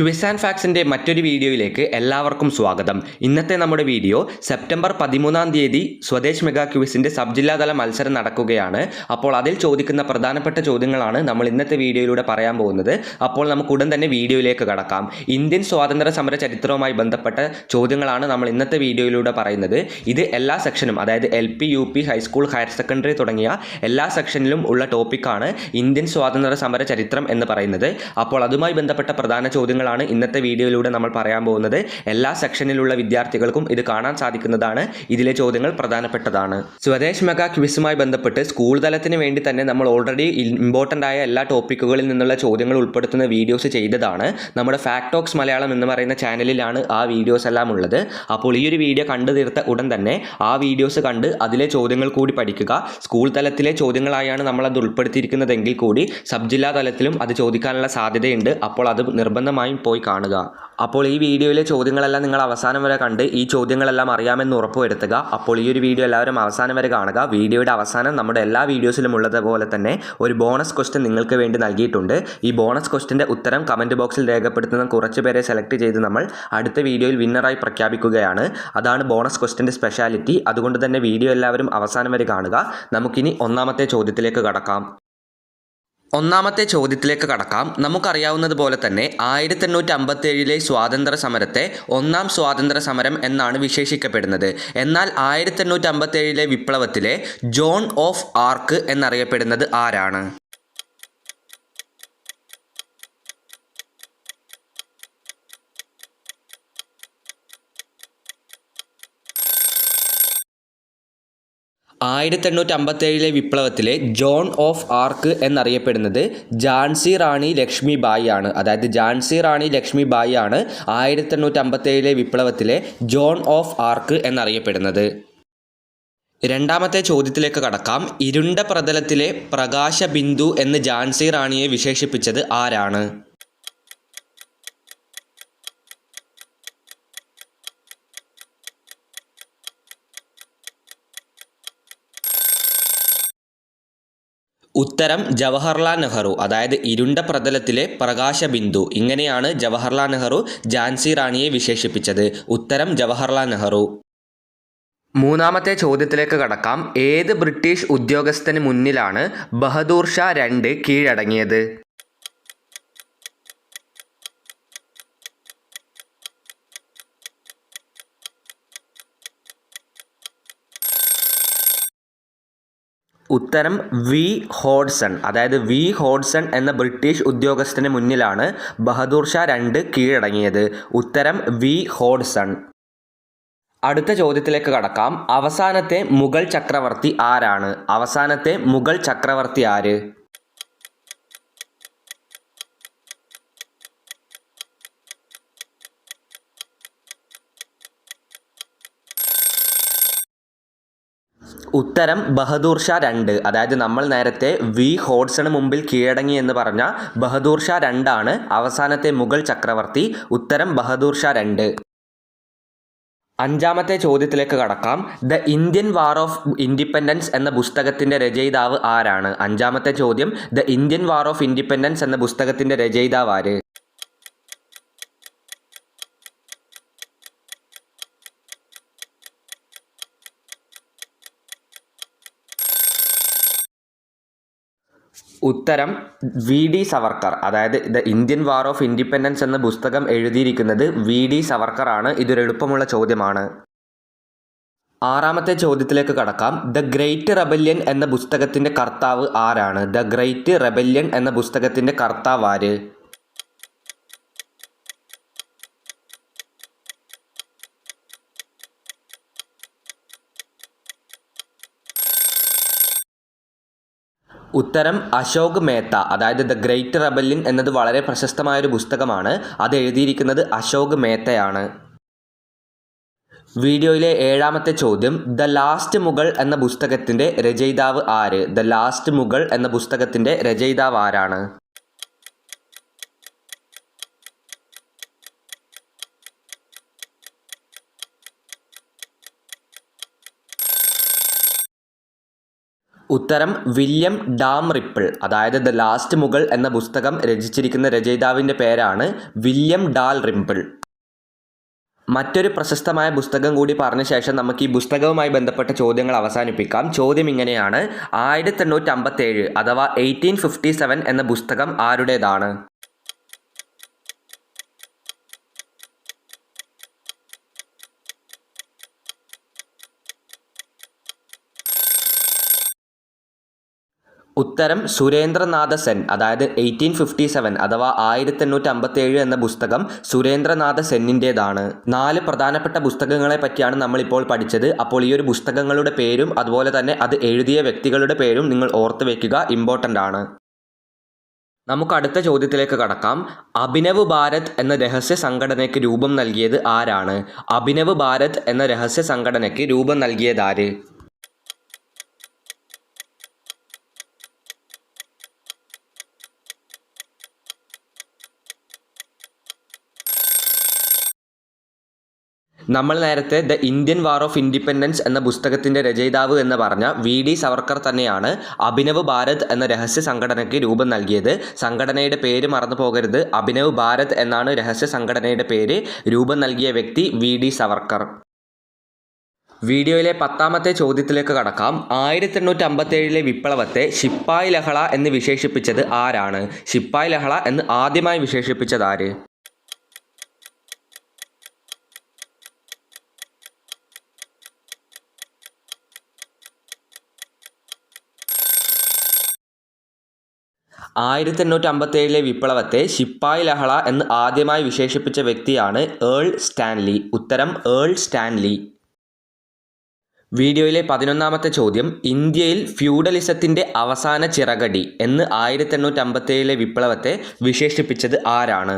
Quiz and ഫാക്സിന്റെ മറ്റൊരു വീഡിയോയിലേക്ക് എല്ലാവർക്കും സ്വാഗതം. ഇന്നത്തെ നമ്മുടെ വീഡിയോ സെപ്റ്റംബർ പതിമൂന്നാം തീയതി സ്വദേശ് മെഗാ ക്വിസിന്റെ സബ് ജില്ലാതല മത്സരം നടക്കുകയാണ്. അപ്പോൾ അതിൽ ചോദിക്കുന്ന പ്രധാനപ്പെട്ട ചോദ്യങ്ങളാണ് നമ്മൾ ഇന്നത്തെ വീഡിയോയിലൂടെ പറയാൻ പോകുന്നത്. അപ്പോൾ നമുക്ക് ഉടൻ തന്നെ വീഡിയോയിലേക്ക് കടക്കാം. ഇന്ത്യൻ സ്വാതന്ത്ര്യ സമര ചരിത്രവുമായി ബന്ധപ്പെട്ട ചോദ്യങ്ങളാണ് നമ്മൾ ഇന്നത്തെ വീഡിയോയിലൂടെ പറയുന്നത്. ഇത് എല്ലാ സെക്ഷനും അതായത് L P U P high school higher secondary തുടങ്ങിയ എല്ലാ സെക്ഷനിലും ഉള്ള ടോപ്പിക്കാണ് ഇന്ത്യൻ സ്വാതന്ത്ര്യ സമര ചരിത്രം എന്ന് പറയുന്നത്. അപ്പോൾ അതുമായി ബന്ധപ്പെട്ട പ്രധാന ചോദ്യങ്ങളാണ് ഇന്നത്തെ വീഡിയോയിലൂടെ നമ്മൾ പറയാൻ പോകുന്നത്. എല്ലാ സെക്ഷനിലുള്ള വിദ്യാർത്ഥികൾക്കും ഇത് കാണാൻ സാധിക്കുന്നതാണ്. ഇതിലെ ചോദ്യങ്ങൾ പ്രധാനപ്പെട്ടതാണ്. സ്വദേശ് മെഗാ ക്വിസുമായി ബന്ധപ്പെട്ട് സ്കൂൾ തലത്തിന് വേണ്ടി തന്നെ നമ്മൾ ഓൾറെഡി ഇമ്പോർട്ടന്റ് ആയ എല്ലാ ടോപ്പിക്കുകളിൽ നിന്നുള്ള ചോദ്യങ്ങൾ ഉൾപ്പെടുത്തുന്ന വീഡിയോസ് ചെയ്തതാണ്. നമ്മുടെ ഫാക്ടോക്സ് മലയാളം എന്ന് പറയുന്ന ചാനലിലാണ് ആ വീഡിയോസ് എല്ലാം ഉള്ളത്. അപ്പോൾ ഈ ഒരു വീഡിയോ കണ്ടു തീർത്ത ഉടൻ തന്നെ ആ വീഡിയോസ് കണ്ട് അതിലെ ചോദ്യങ്ങൾ കൂടി പഠിക്കുക. സ്കൂൾ തലത്തിലെ ചോദ്യങ്ങളായാണ് നമ്മൾ അത് ഉൾപ്പെടുത്തിയിരിക്കുന്നതെങ്കിൽ കൂടി സബ് ജില്ലാ തലത്തിലും അത് ചോദിക്കാനുള്ള സാധ്യതയുണ്ട്. അപ്പോൾ അത് നിർബന്ധമായും പോയി കാണുക. അപ്പോൾ ഈ വീഡിയോയിലെ ചോദ്യങ്ങളെല്ലാം നിങ്ങൾ അവസാനം വരെ കണ്ട് ഈ ചോദ്യങ്ങളെല്ലാം അറിയാമെന്ന് ഉറപ്പുവരുത്തുക. അപ്പോൾ ഈ ഒരു വീഡിയോ എല്ലാവരും അവസാനം വരെ കാണുക. വീഡിയോയുടെ അവസാനം നമ്മുടെ എല്ലാ വീഡിയോസിലും ഉള്ളതുപോലെ തന്നെ ഒരു ബോണസ് ക്വസ്റ്റ്യൻ നിങ്ങൾക്ക് വേണ്ടി നൽകിയിട്ടുണ്ട്. ഈ ബോണസ് ക്വസ്റ്റ്യന്റെ ഉത്തരം കമന്റ് ബോക്സിൽ രേഖപ്പെടുത്തുന്ന കുറച്ച് പേരെ സെലക്ട് ചെയ്ത് നമ്മൾ അടുത്ത വീഡിയോയിൽ വിന്നറായി പ്രഖ്യാപിക്കുകയാണ്. അതാണ് ബോണസ് ക്വസ്റ്റ്യന്റെ സ്പെഷ്യാലിറ്റി. അതുകൊണ്ട് തന്നെ വീഡിയോ എല്ലാവരും അവസാനം വരെ കാണുക. നമുക്കിനി ഒന്നാമത്തെ ചോദ്യത്തിലേക്ക് കടക്കാം. ഒന്നാമത്തെ ചോദ്യത്തിലേക്ക് കടക്കാം. നമുക്കറിയാവുന്നതുപോലെ തന്നെ ആയിരത്തി എണ്ണൂറ്റി അമ്പത്തി ഏഴിലെ സ്വാതന്ത്ര്യ സമരത്തെ ഒന്നാം സ്വാതന്ത്ര്യ സമരം എന്നാണ് വിശേഷിക്കപ്പെടുന്നത്. എന്നാൽ ആയിരത്തി എണ്ണൂറ്റി അമ്പത്തി ഏഴിലെ വിപ്ലവത്തിലെ ജോൺ ഓഫ് ആർക്ക് എന്നറിയപ്പെടുന്നത് ആരാണ്? ആയിരത്തി എണ്ണൂറ്റി അമ്പത്തി ഏഴിലെ വിപ്ലവത്തിലെ ജോൺ ഓഫ് ആർക്ക് എന്നറിയപ്പെടുന്നത് ജാൻസി റാണി ലക്ഷ്മി ബായി ആണ്. അതായത് ജാൻസി റാണി ലക്ഷ്മി ബായി ആണ് ആയിരത്തി എണ്ണൂറ്റി അമ്പത്തി ഏഴിലെ വിപ്ലവത്തിലെ ജോൺ ഓഫ് ആർക്ക് എന്നറിയപ്പെടുന്നത്. രണ്ടാമത്തെ ചോദ്യത്തിലേക്ക് കടക്കാം. ഇരുണ്ട പ്രതലത്തിലെ പ്രകാശ ബിന്ദു എന്ന് ജാൻസി റാണിയെ വിശേഷിപ്പിച്ചത് ആരാണ്? ഉത്തരം ജവഹർലാൽ നെഹ്റു. അതായത് ഇരുണ്ട പ്രതലത്തിലെ പ്രകാശബിന്ദു. ഇങ്ങനെയാണ് ജവഹർലാൽ നെഹ്റു ജാൻസി റാണിയെ വിശേഷിപ്പിച്ചത്. ഉത്തരം ജവഹർലാൽ നെഹ്റു. മൂന്നാമത്തെ ചോദ്യത്തിലേക്ക് കടക്കാം. ഏത് ബ്രിട്ടീഷ് ഉദ്യോഗസ്ഥന് മുന്നിലാണ് ബഹദൂർ ഷാ രണ്ട് കീഴടങ്ങിയത്? ഉത്തരം വി ഹോഡ്സൺ. അതായത് വി ഹോഡ്സൺ എന്ന ബ്രിട്ടീഷ് ഉദ്യോഗസ്ഥന് മുന്നിലാണ് ബഹദൂർ ഷാ രണ്ട് കീഴടങ്ങിയത്. ഉത്തരം വി ഹോഡ്സൺ. അടുത്ത ചോദ്യത്തിലേക്ക് കടക്കാം. അവസാനത്തെ മുഗൾ ചക്രവർത്തി ആരാണ്? അവസാനത്തെ മുഗൾ ചക്രവർത്തി ആര്? ഉത്തരം ബഹദൂർ ഷാ രണ്ട്. അതായത് നമ്മൾ നേരത്തെ വി ഹോഡ്സണ് മുമ്പിൽ കീഴടങ്ങി എന്ന് പറഞ്ഞ ബഹദൂർ ഷാ രണ്ടാണ്. അവസാനത്തെ മുഗൾ ചക്രവർത്തി ഉത്തരം ബഹദൂർ ഷാ രണ്ട്. അഞ്ചാമത്തെ ചോദ്യത്തിലേക്ക് കടക്കാം. The Indian war of independence എന്ന പുസ്തകത്തിന്റെ രചയിതാവ് ആരാണ്? അഞ്ചാമത്തെ ചോദ്യം the Indian war of independence എന്ന പുസ്തകത്തിന്റെ രചയിതാവ് ആര്? ഉത്തരം വി ഡി സവർക്കർ. അതായത് the Indian war of independence എന്ന പുസ്തകം എഴുതിയിരിക്കുന്നത് വി ഡി സവർക്കർ ആണ്. ഇതൊരു എളുപ്പമുള്ള ചോദ്യമാണ്. ആറാമത്തെ ചോദ്യത്തിലേക്ക് കടക്കാം. ദ ഗ്രേറ്റ് റെബല്യൻ എന്ന പുസ്തകത്തിന്റെ കർത്താവ് ആരാണ്? ദ ഗ്രേറ്റ് റെബല്യൻ എന്ന പുസ്തകത്തിന്റെ കർത്താവ് ആര്? ഉത്തരം അശോക് മേത്ത അതായത് ദ ഗ്രേറ്റ് റബല്ലിൻ എന്നത് വളരെ പ്രശസ്തമായൊരു പുസ്തകമാണ്. അത് എഴുതിയിരിക്കുന്നത് അശോക് മേത്തയാണ്. വീഡിയോയിലെ ഏഴാമത്തെ ചോദ്യം ദ ലാസ്റ്റ് മുഗൾ എന്ന പുസ്തകത്തിന്റെ രചയിതാവ് ആര്? ദ ലാസ്റ്റ് മുഗൾ എന്ന പുസ്തകത്തിന്റെ രചയിതാവ് ആരാണ്? ഉത്തരം വില്യം ഡാം റിപ്പിൾ അതായത് ദ ലാസ്റ്റ് മുഗൾ എന്ന പുസ്തകം രചിച്ചിരിക്കുന്ന രചയിതാവിന്റെ പേരാണ് വില്യം ഡാൽ റിംപിൾ മറ്റൊരു പ്രശസ്തമായ പുസ്തകം കൂടി പറഞ്ഞ ശേഷം നമുക്ക് ഈ പുസ്തകവുമായി ബന്ധപ്പെട്ട ചോദ്യങ്ങൾ അവസാനിപ്പിക്കാം. ചോദ്യം ഇങ്ങനെയാണ്. ആയിരത്തി എണ്ണൂറ്റി അമ്പത്തേഴ് അഥവാ എയ്റ്റീൻ ഫിഫ്റ്റി സെവൻ എന്ന പുസ്തകം ആരുടേതാണ്? ഉത്തരം സുരേന്ദ്രനാഥ സെൻ അതായത് എയ്റ്റീൻ ഫിഫ്റ്റി സെവൻ അഥവാ ആയിരത്തി എണ്ണൂറ്റി അമ്പത്തി ഏഴ് എന്ന പുസ്തകം സുരേന്ദ്രനാഥ സെന്നിന്റേതാണ് നാല് പ്രധാനപ്പെട്ട പുസ്തകങ്ങളെ പറ്റിയാണ് നമ്മളിപ്പോൾ പഠിച്ചത്. അപ്പോൾ ഈ ഒരു പുസ്തകങ്ങളുടെ പേരും അതുപോലെ തന്നെ അത് എഴുതിയ വ്യക്തികളുടെ പേരും നിങ്ങൾ ഓർത്ത് വയ്ക്കുക ഇമ്പോർട്ടന്റ് ആണ്. നമുക്ക് അടുത്ത ചോദ്യത്തിലേക്ക് കടക്കാം. അഭിനവ് ഭാരത് എന്ന രഹസ്യ സംഘടനയ്ക്ക് രൂപം നൽകിയത് ആരാണ്? അഭിനവ് ഭാരത് എന്ന രഹസ്യ സംഘടനയ്ക്ക് രൂപം നൽകിയത് നമ്മൾ നേരത്തെ the Indian war of independence എന്ന പുസ്തകത്തിന്റെ രചയിതാവ് എന്ന് പറഞ്ഞ വി ഡി സവർക്കർ തന്നെയാണ് അഭിനവ് ഭാരത് എന്ന രഹസ്യ സംഘടനയ്ക്ക് രൂപം നൽകിയത്. സംഘടനയുടെ പേര് മറന്നു പോകരുത്. അഭിനവ് ഭാരത് എന്നാണ് രഹസ്യ സംഘടനയുടെ പേര് രൂപം നൽകിയ വ്യക്തി വി ഡി സവർക്കർ. വീഡിയോയിലെ പത്താമത്തെ ചോദ്യത്തിലേക്ക് കടക്കാം. ആയിരത്തി എണ്ണൂറ്റി അമ്പത്തി ഏഴിലെ വിപ്ലവത്തെ ശിപ്പായ് ലഹള എന്ന് വിശേഷിപ്പിച്ചത് ആരാണ്? ശിപ്പായ് ലഹള എന്ന് ആദ്യമായി വിശേഷിപ്പിച്ചത് ആര്? ആയിരത്തി എണ്ണൂറ്റി അമ്പത്തി ഏഴിലെ വിപ്ലവത്തെ ശിപ്പായ് ലഹള എന്ന് ആദ്യമായി വിശേഷിപ്പിച്ച വ്യക്തിയാണ് ഏൾ സ്റ്റാൻലി. ഉത്തരം ഏൾ സ്റ്റാൻലി. വീഡിയോയിലെ പതിനൊന്നാമത്തെ ചോദ്യം ഇന്ത്യയിൽ ഫ്യൂഡലിസത്തിന്റെ അവസാന ചിറകടി എന്ന് ആയിരത്തി എണ്ണൂറ്റി അമ്പത്തി ഏഴിലെ വിപ്ലവത്തെ വിശേഷിപ്പിച്ചത് ആരാണ്?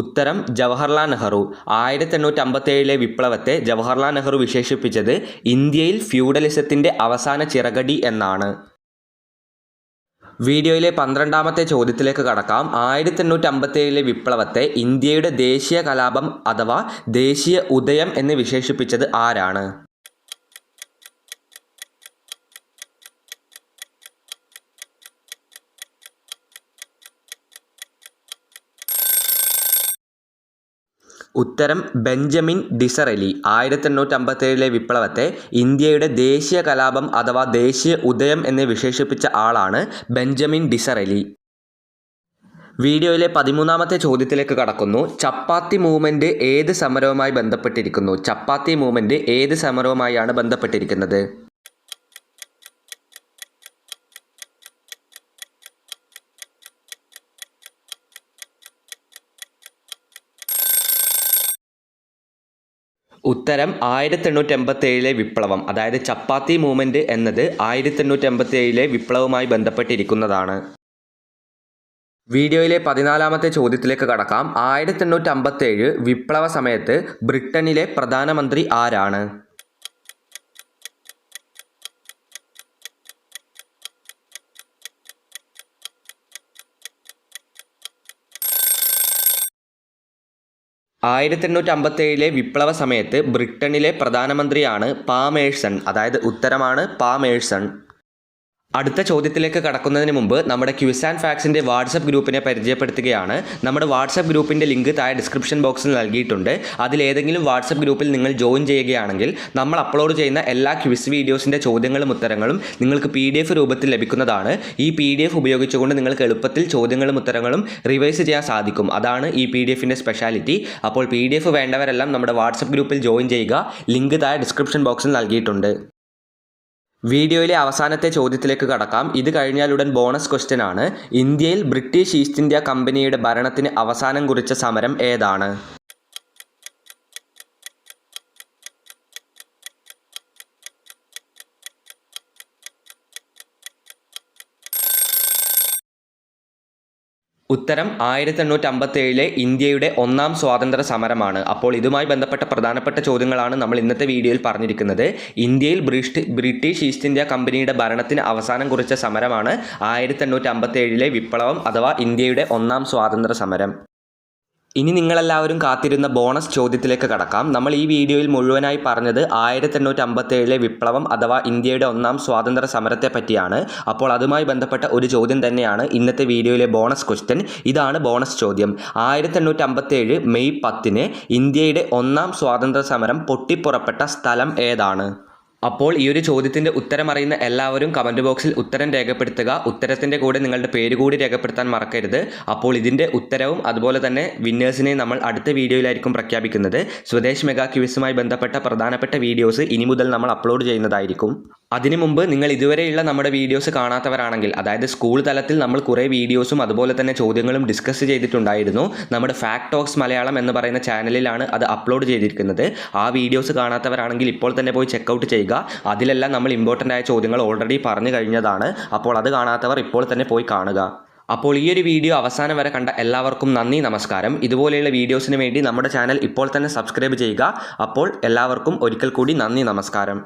ഉത്തരം ജവഹർലാൽ നെഹ്റു. ആയിരത്തി എണ്ണൂറ്റി അമ്പത്തി ഏഴിലെ വിപ്ലവത്തെ ജവഹർലാൽ നെഹ്റു വിശേഷിപ്പിച്ചത് ഇന്ത്യയിൽ ഫ്യൂഡലിസത്തിന്റെ അവസാന ചിറകടി എന്നാണ്. വീഡിയോയിലെ പന്ത്രണ്ടാമത്തെ ചോദ്യത്തിലേക്ക് കടക്കാം. ആയിരത്തി എണ്ണൂറ്റി അമ്പത്തി ഏഴിലെ വിപ്ലവത്തെ ഇന്ത്യയുടെ ദേശീയ കലാപം അഥവാ ദേശീയ ഉദയം എന്ന് വിശേഷിപ്പിച്ചത് ആരാണ്? ഉത്തരം ബെഞ്ചമിൻ ഡിസറലി. ആയിരത്തി എണ്ണൂറ്റി അമ്പത്തി ഏഴിലെ വിപ്ലവത്തെ ഇന്ത്യയുടെ ദേശീയ കലാപം അഥവാ ദേശീയ ഉദയം എന്ന് വിശേഷിപ്പിച്ച ആളാണ് ബെഞ്ചമിൻ ഡിസറലി. വീഡിയോയിലെ പതിമൂന്നാമത്തെ ചോദ്യത്തിലേക്ക് കടക്കുന്നു. ചപ്പാത്തി മൂവ്മെന്റ് ഏത് സമരവുമായി ബന്ധപ്പെട്ടിരിക്കുന്നു? ചപ്പാത്തി മൂവ്മെന്റ് ഏത് സമരവുമായാണ് ബന്ധപ്പെട്ടിരിക്കുന്നത്? ഉത്തരം ആയിരത്തി എണ്ണൂറ്റി എൺപത്തി ഏഴിലെ വിപ്ലവം അതായത് ചപ്പാത്തി മൂവ്മെന്റ് എന്നത് ആയിരത്തി എണ്ണൂറ്റി എൺപത്തി ഏഴിലെ വിപ്ലവവുമായി ബന്ധപ്പെട്ടിരിക്കുന്നതാണ്. വീഡിയോയിലെ പതിനാലാമത്തെ ചോദ്യത്തിലേക്ക് കടക്കാം. ആയിരത്തി എണ്ണൂറ്റി അമ്പത്തി ഏഴ് വിപ്ലവ സമയത്ത് ബ്രിട്ടനിലെ പ്രധാനമന്ത്രി ആരാണ്? ആയിരത്തി എണ്ണൂറ്റി അമ്പത്തി ഏഴിലെ വിപ്ലവ സമയത്ത് ബ്രിട്ടനിലെ പ്രധാനമന്ത്രിയാണ് പാമേഴ്സൺ അതായത് ഉത്തരമാണ് പാമേഴ്സൺ അടുത്ത ചോദ്യത്തിലേക്ക് കടക്കുന്നതിന് മുമ്പ് നമ്മുടെ ക്യൂസ് ആൻഡ് ഫാക്സിന്റെ വാട്സപ്പ് ഗ്രൂപ്പിനെ പരിചയപ്പെടുത്തുകയാണ്. നമ്മുടെ വാട്സപ്പ് ഗ്രൂപ്പിന്റെ ലിങ്ക് താഴെ ഡിസ്ക്രിപ്ഷൻ ബോക്സിൽ നൽകിയിട്ടുണ്ട്. അതിലേതെങ്കിലും വാട്സപ്പ് ഗ്രൂപ്പിൽ നിങ്ങൾ ജോയിൻ ചെയ്യുകയാണെങ്കിൽ നമ്മൾ അപ്ലോഡ് ചെയ്യുന്ന എല്ലാ ക്യൂസ് വീഡിയോസിന്റെ ചോദ്യങ്ങളും ഉത്തരങ്ങളും നിങ്ങൾക്ക് പി രൂപത്തിൽ ലഭിക്കുന്നതാണ്. ഈ പി ഉപയോഗിച്ചുകൊണ്ട് നിങ്ങൾക്ക് എളുപ്പത്തിൽ ചോദ്യങ്ങളും ഉത്തരങ്ങളും റിവൈസ് ചെയ്യാൻ സാധിക്കും. അതാണ് ഈ പി ഡി എഫിന്റെ സ്പെഷ്യാലിറ്റി അപ്പോൾ പി വേണ്ടവരെല്ലാം നമ്മുടെ വാട്സപ്പ് ഗ്രൂപ്പിൽ ജോയിൻ ചെയ്യുക. ലിങ്ക് താഴെ ഡിസ്ക്രിപ്ഷൻ ബോക്സിൽ നൽകിയിട്ടുണ്ട്. വീഡിയോയിലെ അവസാനത്തെ ചോദ്യത്തിലേക്ക് കടക്കാം. ഇത് കഴിഞ്ഞാലുടൻ ബോണസ് ക്വസ്റ്റ്യൻ ആണ്. ഇന്ത്യയിൽ ബ്രിട്ടീഷ് ഈസ്റ്റ് ഇന്ത്യ കമ്പനിയുടെ ഭരണത്തിന് അവസാനം കുറിച്ച സമരം ഏതാണ്? ഉത്തരം ആയിരത്തി എണ്ണൂറ്റി അമ്പത്തി ഏഴിലെ ഇന്ത്യയുടെ ഒന്നാം സ്വാതന്ത്ര്യ സമരമാണ്. അപ്പോൾ ഇതുമായി ബന്ധപ്പെട്ട പ്രധാനപ്പെട്ട ചോദ്യങ്ങളാണ് നമ്മൾ ഇന്നത്തെ വീഡിയോയിൽ പറഞ്ഞിരിക്കുന്നത്. ഇന്ത്യയിൽ ബ്രിട്ടീഷ് ഈസ്റ്റ് ഇന്ത്യ കമ്പനിയുടെ ഭരണത്തിന് അവസാനം കുറിച്ച സമരമാണ് ആയിരത്തി എണ്ണൂറ്റി അമ്പത്തേഴിലെ വിപ്ലവം അഥവാ ഇന്ത്യയുടെ ഒന്നാം സ്വാതന്ത്ര്യ സമരം. ഇനി നിങ്ങളെല്ലാവരും കാത്തിരുന്ന ബോണസ് ചോദ്യത്തിലേക്ക് കടക്കാം. നമ്മൾ ഈ വീഡിയോയിൽ മുഴുവനായി പറഞ്ഞത് ആയിരത്തി എണ്ണൂറ്റി അമ്പത്തി ഏഴിലെ വിപ്ലവം അഥവാ ഇന്ത്യയുടെ ഒന്നാം സ്വാതന്ത്ര്യ സമരത്തെ പറ്റിയാണ്. അപ്പോൾ അതുമായി ബന്ധപ്പെട്ട ഒരു ചോദ്യം തന്നെയാണ് ഇന്നത്തെ വീഡിയോയിലെ ബോണസ് ക്വസ്റ്റ്യൻ. ഇതാണ് ബോണസ് ചോദ്യം. ആയിരത്തി എണ്ണൂറ്റി അമ്പത്തി ഏഴ് മെയ് പത്തിന് ഇന്ത്യയുടെ ഒന്നാം സ്വാതന്ത്ര്യ സമരം പൊട്ടിപ്പുറപ്പെട്ട സ്ഥലം ഏതാണ്? അപ്പോൾ ഈ ഒരു ചോദ്യത്തിന്റെ ഉത്തരം അറിയുന്ന എല്ലാവരും കമന്റ് ബോക്സിൽ ഉത്തരം രേഖപ്പെടുത്തുക. ഉത്തരത്തിന്റെ കൂടെ നിങ്ങളുടെ പേര് കൂടി രേഖപ്പെടുത്താൻ മറക്കരുത്. അപ്പോൾ ഇതിന്റെ ഉത്തരവും അതുപോലെ തന്നെ വിന്നേഴ്സിനെ നമ്മൾ അടുത്ത വീഡിയോയിലായിരിക്കും പ്രഖ്യാപിക്കുന്നത്. സ്വദേശ് മെഗാ ക്യൂസുമായി ബന്ധപ്പെട്ട പ്രധാനപ്പെട്ട വീഡിയോസ് ഇനി മുതൽ നമ്മൾ അപ്ലോഡ് ചെയ്യുന്നതായിരിക്കും. അതിനു മുമ്പ് നിങ്ങൾ ഇതുവരെയുള്ള നമ്മുടെ വീഡിയോസ് കാണാത്തവരാണെങ്കിൽ അതായത് സ്കൂൾ തലത്തിൽ നമ്മൾ കുറേ വീഡിയോസും അതുപോലെ തന്നെ ചോദ്യങ്ങളും ഡിസ്കസ് ചെയ്തിട്ടുണ്ടായിരുന്നു. നമ്മുടെ ഫാക്ട് ടോക്സ് മലയാളം എന്ന് പറയുന്ന ചാനലിലാണ് അത് അപ്ലോഡ് ചെയ്തിരിക്കുന്നത്. ആ വീഡിയോസ് കാണാത്തവരാണെങ്കിൽ ഇപ്പോൾ തന്നെ പോയി ചെക്കൗട്ട് ചെയ്യുക. അതിലെല്ലാം നമ്മൾ ഇമ്പോർട്ടന്റ് ആയ ചോദ്യങ്ങൾ ഓൾറെഡി പറഞ്ഞു കഴിഞ്ഞതാണ്. അപ്പോൾ അത് കാണാത്തവർ ഇപ്പോൾ തന്നെ പോയി കാണുക. അപ്പോൾ ഈ ഒരു വീഡിയോ അവസാനം വരെ കണ്ട എല്ലാവർക്കും നന്ദി നമസ്കാരം. ഇതുപോലെയുള്ള വീഡിയോസിന് വേണ്ടി നമ്മുടെ ചാനൽ ഇപ്പോൾ തന്നെ സബ്സ്ക്രൈബ് ചെയ്യുക. അപ്പോൾ എല്ലാവർക്കും ഒരിക്കൽ കൂടി നന്ദി നമസ്കാരം.